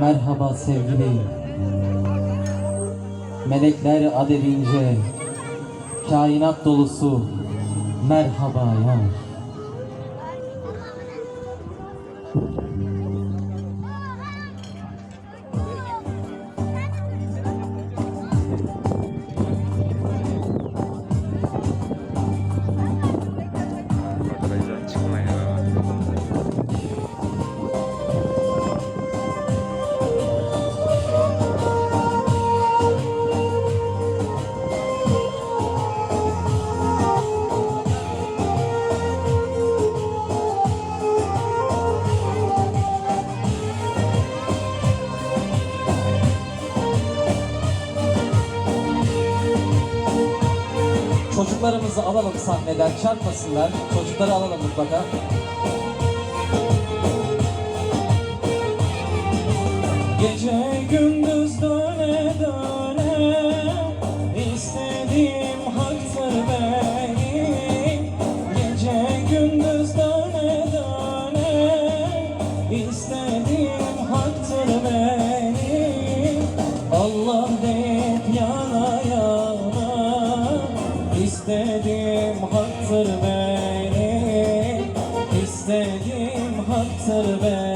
Merhaba sevgili Melekler adedince Kainat dolusu Merhaba ya Çocuklarımızı alalım sahneden çarpmasınlar. Çocukları alalım mutlaka. Gece gündüz döne döne istediğim haktır benim Gece gündüz döne döne istediğim haktır benim Allah deyip istediğim haktır benim İstediğim haktır benim